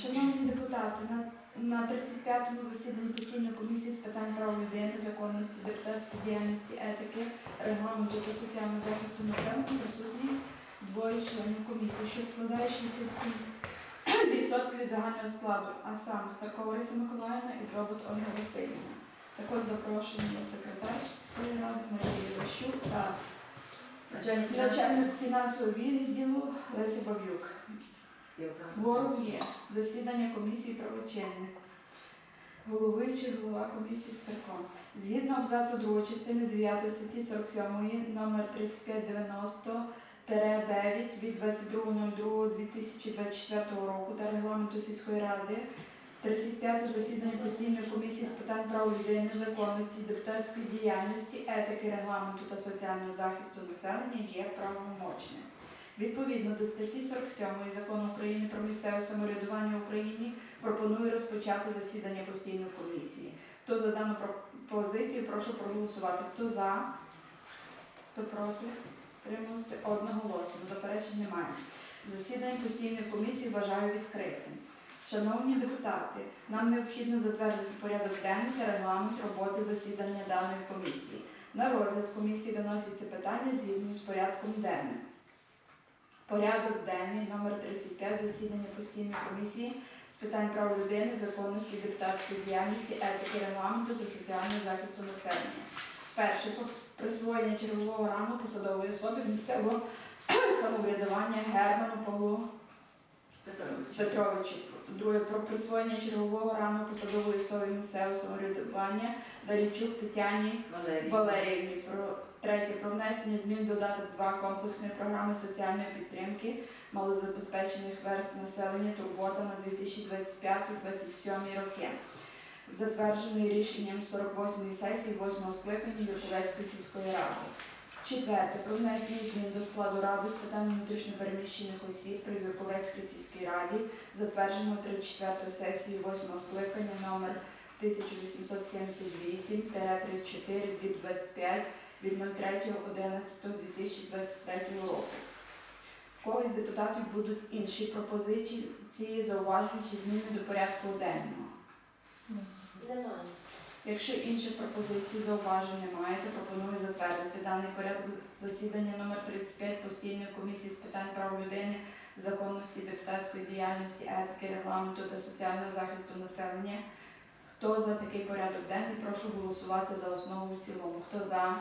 Шановні депутати, на, на 35-му засіданні постійної комісії з питань прав людини, законності, депутатської діяльності, етики, регламенту та соціального захисту населення присутні двоє членів комісії, що складає 67% від загального складу, а саме Старкова Лариса Миколаївна і Дробот Ольга Васильівна. Також запрошені секретар сільської ради Марія Іващук та Начальник фінансового відділу Леся Баб'юк. Ворог є. Засідання комісії правочинних. Головуючий голова комісії Старко. Згідно абзацу 2 частини 9 статті 47 номер 3590 9 від 22.02.2024 року та регламенту сільської ради 35 засідання постійної комісії з питань прав людини, законності, депутатської діяльності, етики, регламенту та соціального захисту населення є правомочним. Відповідно до статті 47 закону України про місцеве самоврядування в Україні пропоную розпочати засідання постійної комісії. Хто за дану пропозицію, прошу проголосувати. Хто за, хто проти, тримався одноголосно. Заперечень немає. Засідання постійної комісії вважаю відкритим. Шановні депутати, нам необхідно затвердити порядок денний та регламент роботи засідання даної комісії. На розгляд комісії виносяться питання згідно з порядком денним. Порядок денний номер 35 засідання постійної комісії з питань прав людини, законності, депутатської діяльності, етики, регламенту та соціального захисту населення. Перше присвоєння чергового рану посадової особи місцевого самоврядування Герману Павлу Петрович. Петровичу. Друге про присвоєння чергового рану посадової особи місцевого самоврядування Дарічук Тетяні. Валеріївні. Третє про внесення змін додаток 2 комплексної програми соціальної підтримки малозабезпечених верств населення турбота на 2025-2027 роки. Затверджений рішенням 48-ї сесії 8-го скликання Юрковецької сільської ради. Четверте про внесення змін до складу ради з питань внутрішньопереміщених осіб при Юрковецькій сільській раді, затвердженого 34-ї сесії 8-го скликання номер 1878-34 від 25 від 03.11.2023 року. Когось з депутатів будуть інші пропозиції, ці зауваження чи зміни до порядку денного. Немає. Якщо інших пропозицій зауважень немає, то пропоную затвердити даний порядок засідання номер 35 постійної комісії з питань прав людини, законності, депутатської діяльності, етики, регламенту та соціального захисту населення. Хто за такий порядок денний, прошу голосувати за основу в цілому. Хто за,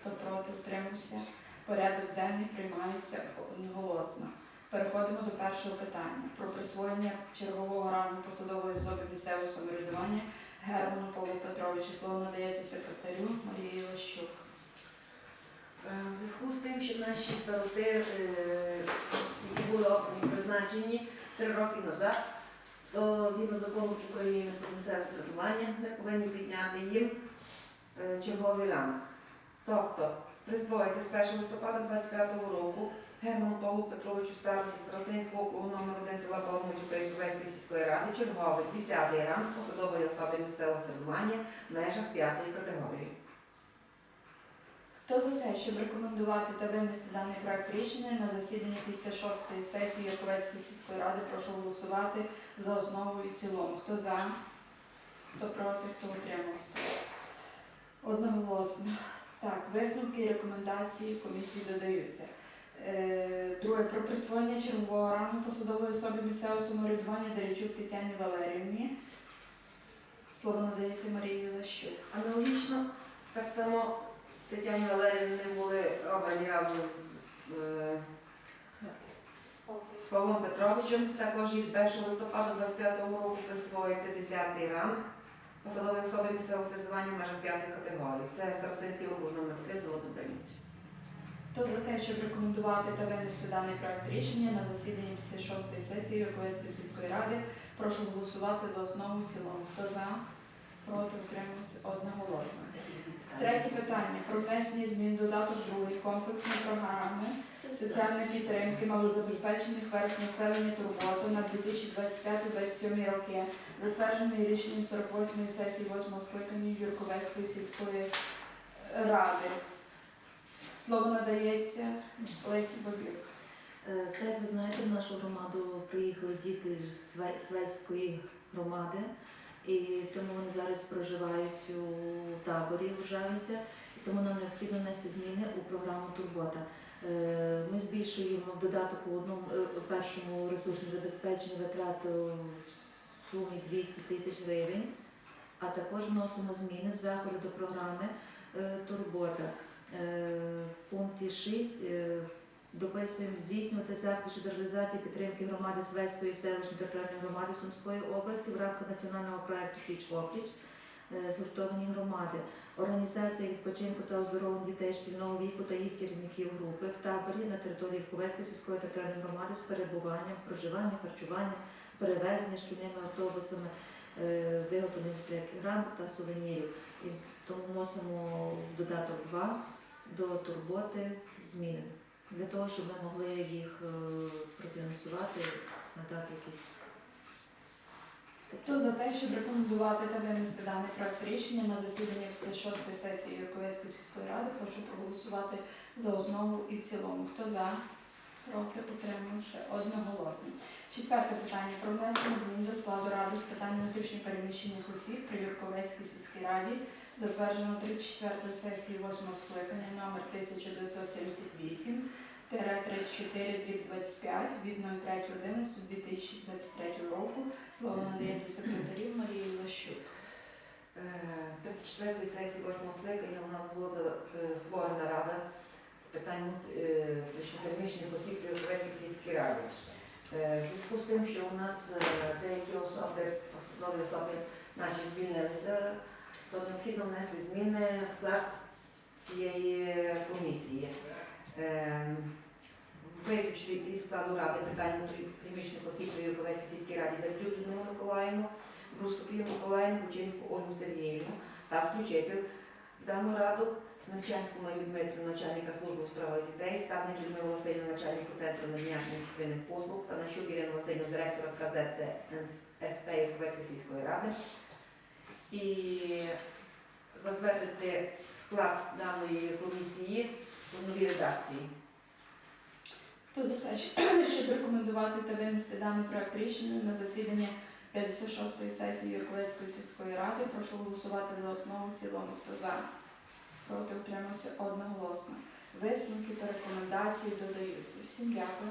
хто проти, утримався. Порядок денний приймається одноголосно. Переходимо до першого питання про присвоєння чергового рану посадової особи місцевого самоврядування Герману Павлу Петровичу. Слово надається секретарю Марії Лащук. Е, В зв'язку з тим, що наші старости, е, які були призначені три роки назад, то згідно закону України про місцеве самоврядування ми повинні підняти їм е, черговий ранг. Тобто присвоїти з 1 листопада 25 року Герману Павлу Петровичу старості Старостинського округу номер 1 села Баламутівка Європейської сільської ради черговий 10-й ранг посадової особи місцевого самоврядування в межах 5-ї категорії. Хто за те, щоб рекомендувати та винести даний проект рішення на засідання 56-ї сесії Яковецької сільської ради, прошу голосувати за основу і цілому. Хто за, хто проти, хто утримався. Одноголосно. Так, висновки і рекомендації комісії додаються. Е, Друге, про присвоєння чергового рану посадової особи місцевого самоврядування Дарячук Тетяні Валеріївні. Слово надається Марії Лащук. Аналогічно, так само Тетяні Валеріївни були обрані разом з е, Павлом Петровичем. Також із 1 листопада 25 року присвоїти 10 ранг посадової особи місцевого самоврядування в межах 5 категорії. Це Старостинський округ номер 3 Золотобриніць. Хто за те, щоб рекомендувати та винести даний проект рішення на засіданні 56-ї сесії Верховецької сільської ради, прошу голосувати за основу в цілому. Хто за? Проти утримався одноголосно. Третє питання про внесення змін до додаток комплексної програми соціальної підтримки малозабезпечених верств населення турботи на 2025-2027 роки, затверджений рішенням 48-ї сесії 8-го скликання Юрковецької сільської ради. Слово надається Лесі Бабюк. Е, Так, ви знаєте, в нашу громаду приїхали діти з Све- Свейської громади, і тому вони зараз проживають у таборі в Жавінцях, і тому нам необхідно внести зміни у програму Турбота. Е, Ми збільшуємо додаток у одному е, першому ресурсне забезпечення витрат в сумі 200 тисяч гривень, а також вносимо зміни в заходи до програми е, Турбота. В пункті 6 е, дописуємо здійснювати заходи щодо реалізації підтримки громади Свецької селищної територіальної громади Сумської області в рамках національного проекту Пліч опліч е, згуртовані громади, організація відпочинку та оздоровлення дітей шкільного віку та їх керівників групи в таборі на території Вковецької сільської територіальної громади з перебуванням, проживанням, харчуванням, перевезення шкільними автобусами, е, виготовлення всіляких та сувенірів. І тому вносимо в додаток 2 до турботи зміни для того, щоб ми могли їх е, профінансувати, надати якісь. Хто за те, щоб рекомендувати та винести даний проект рішення на засідання 56-ї сесії Юрковецької сільської ради, прошу проголосувати за основу і в цілому. Хто за? Проти утримався одноголосно. Четверте питання про внесення змін до складу ради з питань внутрішньо переміщених осіб при Юрковецькій сільській раді, затверджено 34 сесії 8 скликання номер 1978 34 дріб 25 від 03.11.2023 року. Слово надається секретарю Марії Лащук. Е, 34-ї сесії 8 скликання у нас була е, створена рада з питань е, осіб при Українській сільській раді. Е, В зв'язку з тим, що у нас е, деякі особи, посадові особи наші звільнилися, то необхідно внести зміни в склад цієї комісії. Виключити із складу ради питань внутрішньопереміщених осіб Юрковецькій сільській раді Дердюк Людмилу Миколаївну, Брус Софію Миколаївну, Бучинську Ольгу Сергіївну та включити в дану раду Смельчанську Марію Дмитрівну, начальника служби у справах дітей, Ставник Людмилу Васильівну, начальнику центру надання адміністративних послуг та Нащук Ірину Васильівну, директора КЗЦ СП Юрковецької сільської ради. І затвердити склад даної комісії у новій редакції. Хто за те, щоб рекомендувати та винести даний проект рішення на засідання 56-ї сесії Юрковецької сільської ради, прошу голосувати за основу в цілому. Хто за? Проти утримався одноголосно. Висновки та рекомендації додаються. Всім дякую.